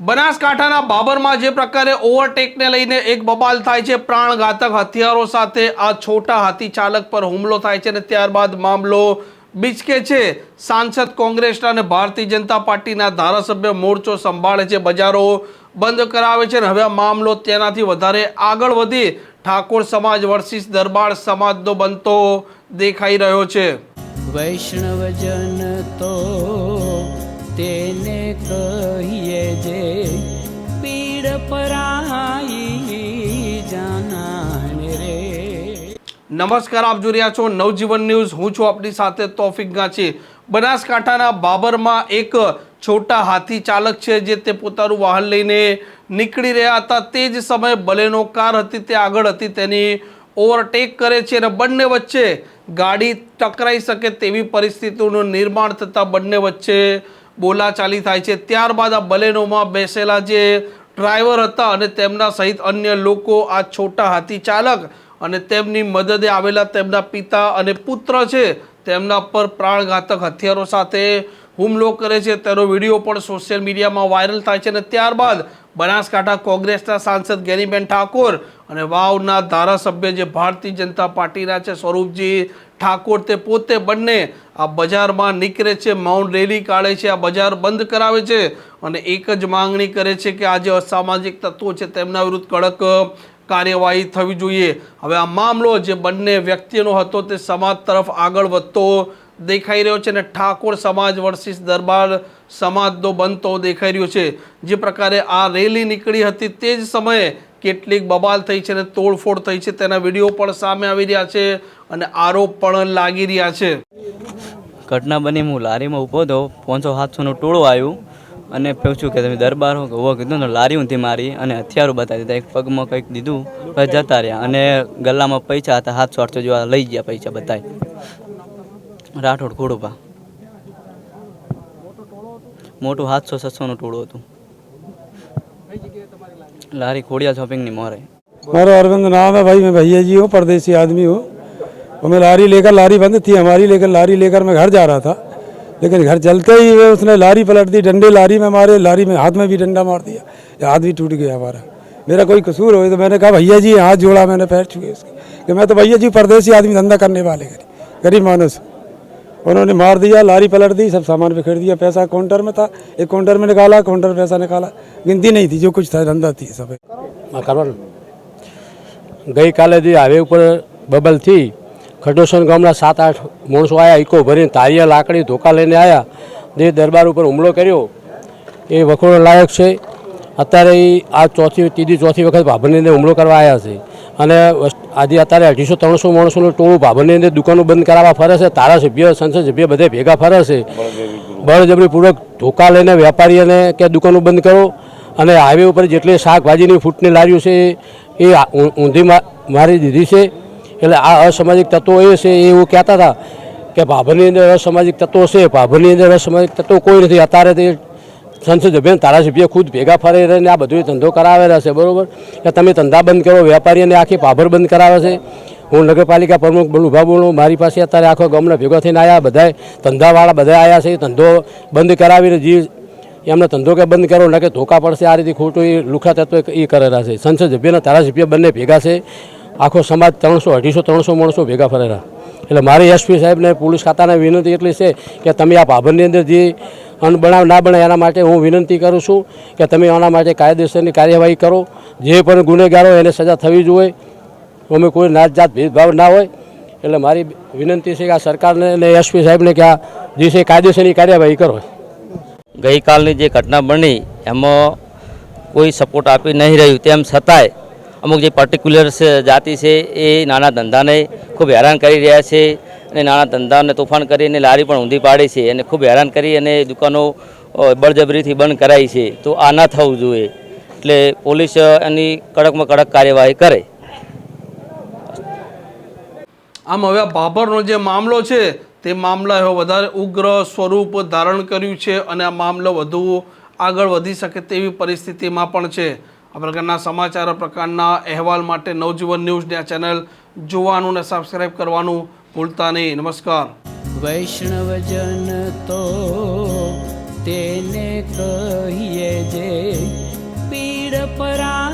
બનાસકાંઠાના બાબરમાં જે પ્રકારે ઓવરટેકને લઈને એક બબાલ થાય છે, પ્રાણઘાતક હથિયારો સાથે આ છોટા હાથી ચાલક પર હુમલો થાય છે અને ત્યારબાદ મામલો બિચકે છે. સાંસદ કોંગ્રેસના અને ભારતીય જનતા પાર્ટીના ધારાસભ્ય મોરચો સંભાળે છે, બજારો બંધ કરાવે છે અને હવે આ મામલો તેનાથી વધારે આગળ વધી ઠાકોર સમાજ વર્સિસ દરબાર સમાજનો બનતો દેખાઈ રહ્યો છે. વૈષ્ણવજન તો કહીએ જે પીડ પરાઈ જાનાને રે. નમસ્કાર, આપ જો રહ્યા છો નવજીવન ન્યૂઝ. હું છું આપની સાથે તોફિક ગાંચી. બનાસકાંઠાના બાબરમાં એક છોટા હાથી ચાલક છે જે તે પોતાનું વાહન લઈને નીકળી રહ્યા હતા. તે જ સમયે બલેનો કાર હતી, તે આગળ હતી, તેની ઓવરટેક કરે છે અને બંને વચ્ચે ગાડી ટકરાઈ શકે તેવી પરિસ્થિતિનું નિર્માણ થતાં બંને વચ્ચે બોલાચાલી થાય છે. ત્યારબાદ આ બલેનોમાં બેસેલા જે ડ્રાઈવર હતા અને તેમના સહિત અન્ય લોકો, આ છોટા હાથી ચાલક અને તેમની મદદે આવેલા તેમના પિતા અને પુત્ર છે, તેમના પર પ્રાણઘાતક હથિયારો સાથે હુમલો કરે છે. તેનો વીડિયો પણ સોશિયલ મીડિયામાં વાયરલ થાય છે અને ત્યારબાદ બનાસકાંઠા કોંગ્રેસના સાંસદ ગેનીબેન ઠાકોર અને વાવના ધારાસભ્ય જે ભારતીય જનતા પાર્ટીના છે સ્વરૂપજી ઠાકોર તે પોતે બંને આ બજારમાં નીકળે છે, માઉન્ટ રેલી કાઢે છે, આ બજાર બંધ કરાવે છે અને એક જ માંગણી કરે છે કે આ જે અસામાજિક તત્વો છે તેમના વિરુદ્ધ કડક કાર્યવાહી થવી જોઈએ. હવે આ મામલો જે બંને વ્યક્તિનો હતો તે સમાજ તરફ આગળ વધતો દેખાઈ રહ્યો છે અને ઠાકોર સમાજ વર્સિસ દરબાર સમાજનો બનતો દેખાઈ રહ્યો છે. જે પ્રકારે આ રેલી નીકળી હતી તે જ સમયે કેટલીક બબાલ થઈ છે અને તોડફોડ થઈ છે. તેના વીડિયો પણ સામે આવી રહ્યા છે અને આરોપ પણ લાગી રહ્યા છે. ઘટના બની હું લારીમાં ઊભો હતો. પાંચસો સાતસોનું ટોળું આવ્યું અને પૂછ્યું કે તમે દરબાર હો કે કીધું ને લારી ઊંધી મારી અને હથિયારો બતાવી દીધા. એક પગમાં કંઈક દીધું જતા રહ્યા અને ગલ્લામાં પૈસા હતા, સાતસો આઠસો જેવા લઈ ગયા પૈસા બતાવી. રાઠોડ ખોડુપા મોટું સાતસો છસોનું ટોળું હતું લારી ખોડિયા શોપિંગની મોરે मेरा अरविंद नाम है भाई मैं भैया जी हूँ परदेसी आदमी हूँ और मैं लारी लेकर लारी बंद थी हमारी लेकर लारी लेकर मैं घर जा रहा था लेकिन घर चलते ही वे उसने लारी पलट दी डंडे लारी में मारे लारी में हाथ में भी डंडा मार दिया ये हाथ भी टूट गया हमारा मेरा कोई कसूर हो तो मैंने कहा भैया जी हाथ जोड़ा मैंने पैर छुए उसके कि मैं तो भैया जी परदेसी आदमी धंधा करने वाले गरीब गरीब मानुस उन्होंने मार दिया लारी पलट दी सब सामान बिखेर दिया पैसा काउंटर में था एक काउंटर में निकाला काउंटर पैसा निकाला गिनती नहीं थी जो कुछ था धंधा थी सब આ કરવાનું ગઈકાલે જે હાઈવે ઉપર બબલ થી ખડોસન ગામના સાત આઠ માણસો આવ્યા ઇકો ભરીને તારિયા લાકડી ધોકા લઈને આવ્યા જે દરબાર ઉપર હુમલો કર્યો એ વખોડો લાયક છે અત્યારે ઈ આ ચોથી ત્રીજી ચોથી વખત ભાભરની અંદર હુમલો કરવા આવ્યા છે અને આજે અત્યારે અઢીસો, ત્રણસો માણસોનું ટોળું ભાભરની અંદર દુકાનો બંધ કરાવવા ફરે છે, ધારાસભ્ય, સંસદ સભ્ય બધે ભેગા ફરે છે. બળજબરીપૂર્વક ધોકા લઈને વેપારીઓને કે દુકાનો બંધ કરો અને હાઈવે ઉપર જેટલી શાકભાજીની ફૂટની લારીઓ છે એ ઊંધી મારી દીધી છે. એટલે આ અસામાજિક તત્વો એ છે, એ એવું કહેતા હતા કે ભાભરની અંદર અસામાજિક તત્વો છે, ભાભરની અંદર અસામાજિક તત્વો કોઈ નથી. અત્યારે તે સંસદ તારાસભ્ય ખુદ ભેગા ફરી રહીને આ બધું ધંધો કરાવેલા છે, બરાબર? કે તમે ધંધા બંધ કરો વેપારીઓને આખી પાભર બંધ કરાવે છે. હું નગરપાલિકા પ્રમુખ બોલું ઊભા બોલું મારી પાસે અત્યારે આખો ગામના ભેગા થઈને આવ્યા બધાય ધંધાવાળા બધા આવ્યા છે, ધંધો બંધ કરાવીને જે એમને ધંધો કે બંધ કરો, ને કે ધોકા પડશે, આ રીતે ખોટું એ લુખા તત્વ એ કરેલા છે. સંસદ સભ્યના ધારાસભ્ય બંને ભેગા છે. આખો સમાજ ત્રણસો, અઢીસો, ત્રણસો માણસો ભેગા ફરેલા. એટલે મારી એસપી સાહેબને પોલીસ ખાતાને વિનંતી એટલી છે કે તમે આ ભાભરની અંદર જે અનબનાવ ના બને એના માટે હું વિનંતી કરું છું કે તમે આના માટે કાયદેસરની કાર્યવાહી કરો. જે પણ ગુનેગારો એને સજા થવી જોઈએ. અમે કોઈ નાત જાત ભેદભાવ ના હોય. એટલે મારી વિનંતી છે કે આ સરકારને અને એસપી સાહેબને કે આ જે છે કાયદેસરની કાર્યવાહી કરો. ગઈકાલની જે ઘટના બની, એમાં કોઈ સપોર્ટ આપી નહીં રહ્યું. તેમ છતાંય અમુક જે પર્ટિક્યુલર જાતિ છે, એ નાના ધંધાને ખૂબ હેરાન કરી રહ્યા છે. અને નાના ધંધાને તોફાન કરીને લારી પણ ઊંધી પાડી છે અને ખૂબ હેરાન કરી અને દુકાનો બળજબરીથી બંધ કરાઈ છે. તો આ ના થવું જોઈએ. એટલે પોલીસ એની કડકમાં કડક કાર્યવાહી કરે. આમ હવે બાબરનો જે મામલો છે, તે મામલા હવે વધારે ઉગ્ર સ્વરૂપ ધારણ કર્યું છે અને આ મામલો વધુ આગળ વધી શકે તેવી પરિસ્થિતિમાં પણ છે. આ પ્રકારના સમાચાર પ્રકારના અહેવાલ માટે નવજીવન ન્યૂઝની આ ચેનલ જોવાનું અને સબસ્ક્રાઈબ કરવાનું ભૂલતા નહીં નમસ્કાર. વૈષ્ણવજન તો તેને કહીએ જે પીડ પરા